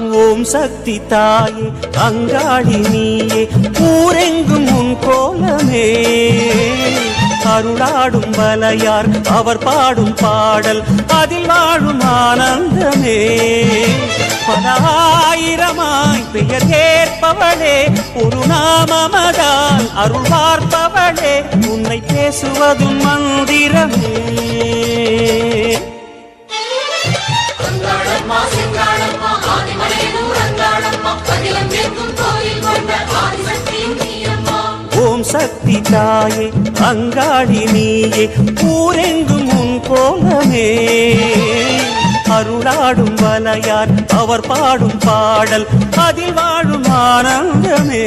ஓம் சக்தி தாயே அங்காளி நீயே ஊரெங்கும் உன் கோலமே. அருளாடும் வலையார் அவர் பாடும் பாடல் அதில் வாழும் ஆனந்தமே. பல ஆயிரமாய் பெயர் கேட்பவளே ஒரு நாமமதால் அருள் பார்ப்பவளே உன்னை பேசுவதும் மந்திரமே. சக்தி தாயே அங்காளி நீயே ஊரெங்கும் உன் கோலமே. அருளாடும் வலையார் அவர் பாடும் பாடல் அதில் வாழும் ஆனந்தமே.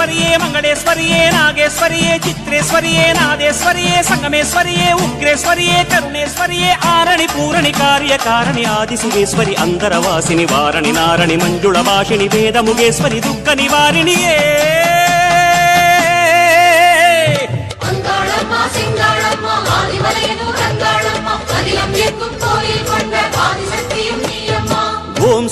నాగేశ్వరియే మంగళేశ్వరియే నాగేశ్వరియే చిత్రేశ్వరియే నాదేశ్వరియే సంగమేశ్వరియే ఉగ్రేశ్వరియే కరుణేశ్వరియే ఆరణి పూరణి కార్యకారణి ఆది ఆదిశివేశ్వరి అంతరవాసిని వారణి నారణి మంజుళ వాషిని వేదముగేశ్వరి దుఃఖ నివారిణియే.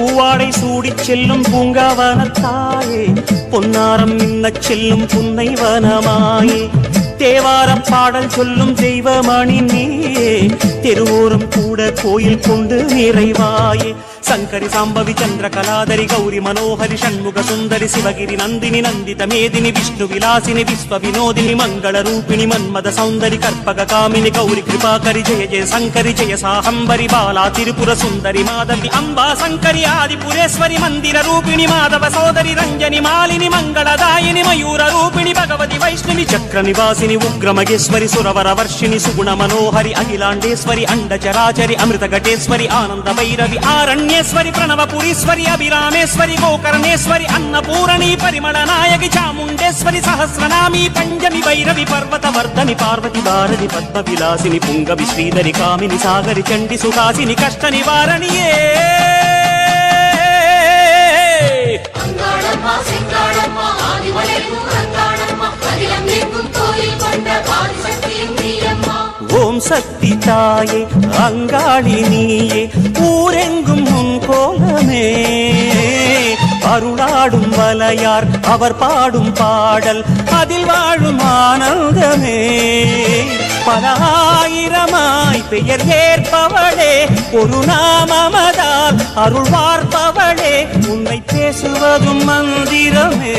பூவாடை சூடிச் செல்லும் பூங்காவனத்தாயே பொன்னாரம் மின்னச் செல்லும் புன்னை வனமாயே. தேவாரம் பாடல் சொல்லும் தெய்வமணி நீயே தெருவோரம் கூட கோயில் கொண்டு நிறைவாயே. సంకరి సాంబవి చంద్ర చంద్రకళాదరి గౌరి మనోహరి షణ్ముఖ సుందరి శివగిరి నందిని నందిత మేదిని విష్ణు విలాసిని విశ్వ వినోదిని మంగళ రూపిణి మన్మద సౌందరి కర్పక కామిని గౌరి కృపాకరి జయ జయ శంకరి జయ సాహంబరి బాలా తిరుపుర సుందరి మాధవి అంబా శంకరి ఆదిపురేశ్వరి మందిర రూపిణి మాధవ సోదరి రంజని మాలిని మంగళదాయిని మయూర రూపిణి భగవతి వైష్ణవి చక్ర నివాసిని ఉగ్రమగేశ్వరి సురవర వర్షిణి సుగుణ మనోహరి అఖిలాండేశ్వరి అండచరాచరి అమృత ఘటేశ్వరి ఆనంద భైరవి ఆరణ్య ఆరణ్యేశ్వరి ప్రణవపురీశ్వరి అభిరామేశ్వరి గోకర్ణేశ్వరి అన్నపూరణి పరిమళ నాయకి చాముండేశ్వరి సహస్రనామి పంచమి భైరవి పర్వత వర్ధని పార్వతి భారతి పద్మ విలాసిని పుంగవి శ్రీధరి కామిని సాగరి చండి సుహాసిని కష్ట నివారణియే அங்காளம்மா செங்காளம்மா ஆதிமலையனூர் அங்காளம்மா அகிலம் எங்கும் கோயில் கொண்ட ஆதிசக்தியும் நீயம்மா ஓம் சக்தி தாயே அங்காளி நீயே ஊரெங்கும் உன் கோலமே அருளாடும் வலையார் அவர் பாடும் பாடல் அதில் வாழும் ஆனந்தமே. பல ஆயிரமாய் பெயர் ஏற்பவளே ஒரு நாமமதால் அருள் பார்ப்பவளே உன்னை பேசுவதும் மந்திரமே.